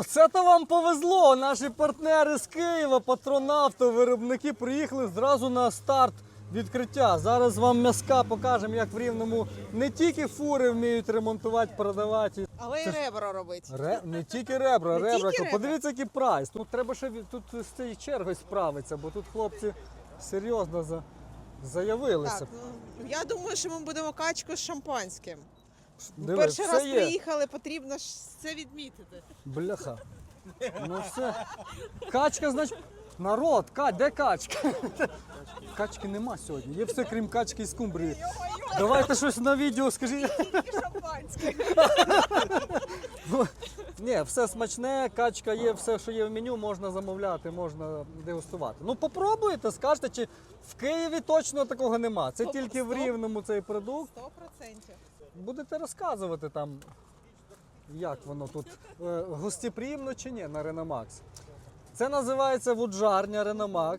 Оце то вам повезло. Наші партнери з Києва, патронавто, виробники приїхали зразу на старт відкриття. Зараз вам м'яска покажемо, як в рівному не тільки фури вміють ремонтувати, продавати. Але й ребра робити. Ре... Не тільки ребра, Не ребра. тільки ребра? Подивіться, який прайс. Тут треба ще від- тут з цією чергою справитися, бо тут хлопці серйозно за... заявилися. Так, ну, я думаю, що ми будемо качку з шампанським. Диви, Перший все раз є. приїхали, потрібно ж це відмітити. Бляха. Ну все. Качка, значить. Народ, Кать, де качка? Качки нема сьогодні. Є все, крім качки і скумбрії. Давайте щось на відео скажіть. Шампанське. Ні, все смачне, качка є, все, що є в меню, можна замовляти, можна дегустувати. Ну попробуйте, скажете, чи в Києві точно такого нема. Це тільки в рівному цей продукт. Сто процентів. Будете розказувати там, як воно тут е, гостеприємно чи ні на Реномакс. Це називається вуджарня Реномакс.